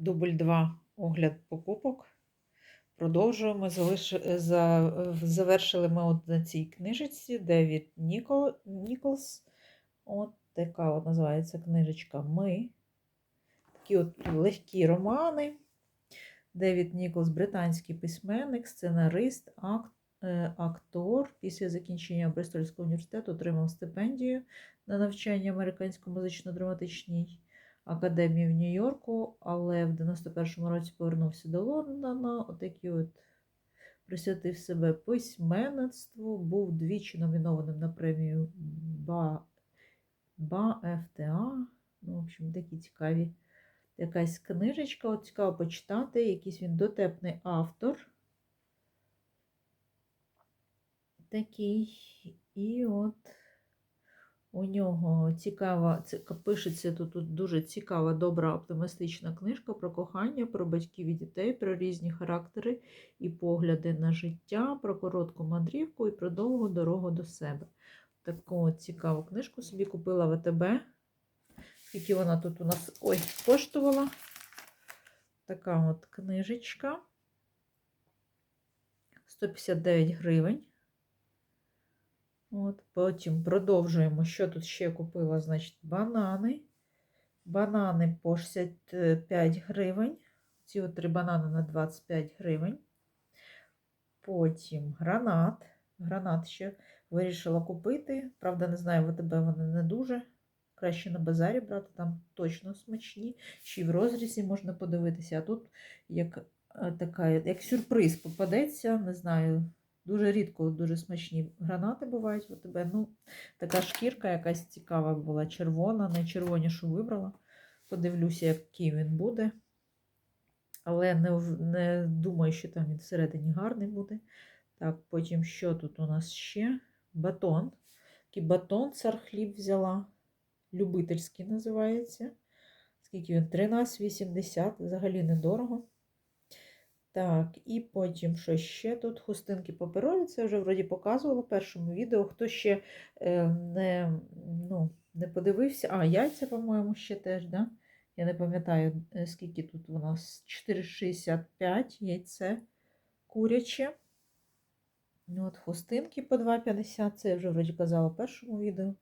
Дубль 2 огляд покупок. Продовжуємо. Завершили ми от на цій книжечці Девід Нікол... Ніколс. От така от називається книжечка Ми. Такі от легкі романи. Девід Ніколс, британський письменник, сценарист, ак... е, актор. Після закінчення Бристольського університету отримав стипендію на навчання американсько музично-драматичній академії в Нью-Йорку, але в 91-му році повернувся до Лондона. Отакий от присвятив себе письменництву, був двічі номінованим на премію Ба... Ну, в общем, такі цікаві. Якась книжечка, от цікаво почитати, якийсь він дотепний автор. Такий. І от у нього цікава, пишеться тут, тут дуже цікава, добра, оптимістична книжка про кохання, про батьків і дітей, про різні характери і погляди на життя, про коротку мандрівку і про довгу дорогу до себе. Таку цікаву книжку собі купила в АТБ. Скільки вона тут у нас ой, коштувала. Така от книжечка. 159 гривень. От, Потім продовжуємо. Що тут ще купила? Значить, банани. Банани по 65 гривень. Ці три банани на 25 гривень. Потім гранат. Гранат ще вирішила купити. Правда, не знаю, в АТБ вони не дуже. Краще на базарі брати, там точно смачні. Ще й в розрізі можна подивитися. А тут як така, як сюрприз попадеться, не знаю. Дуже рідко, дуже смачні гранати бувають в тебе. Ну, така шкірка якась цікава була, червона, найчервонішу вибрала. Подивлюся, який він буде. Але не не думаю, що там він всередині гарний буде. Так, потім що тут у нас ще? Батон. Такий батон цар хліб взяла. Любительський називається. Скільки він? 13,80, взагалі недорого. Так, і потім, що ще тут? Хустинки паперові, це вже вроді показувала в першому відео. Хто ще е, не ну, не подивився, а, яйця, по-моєму, ще теж, да? Я не пам'ятаю, скільки тут у нас 4,65 яйце куряче. Ну, от Хустинки по 2,50, це я вже вроді казала в першому відео.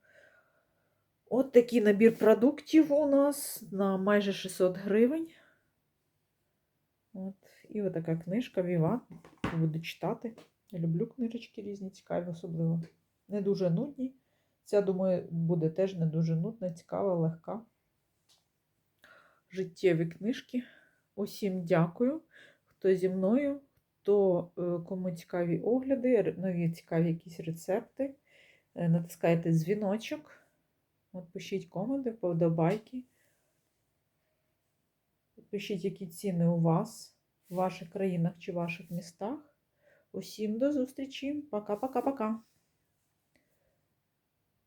От такий набір продуктів у нас на майже 600 гривень. От. І ось така книжка Віва. Буду читати. Я люблю книжечки різні, цікаві, особливо. Не дуже нудні. Ця, думаю, буде теж не дуже нудна, цікава, легка. Життєві книжки. Усім дякую, хто зі мною, хто кому цікаві огляди, нові цікаві якісь рецепти. Натискайте дзвіночок. Пишіть коменти, вподобайки. Пишіть, які ціни у вас, в ваших країнах чи ваших містах. Усім до зустрічі. Пока-пока-пока.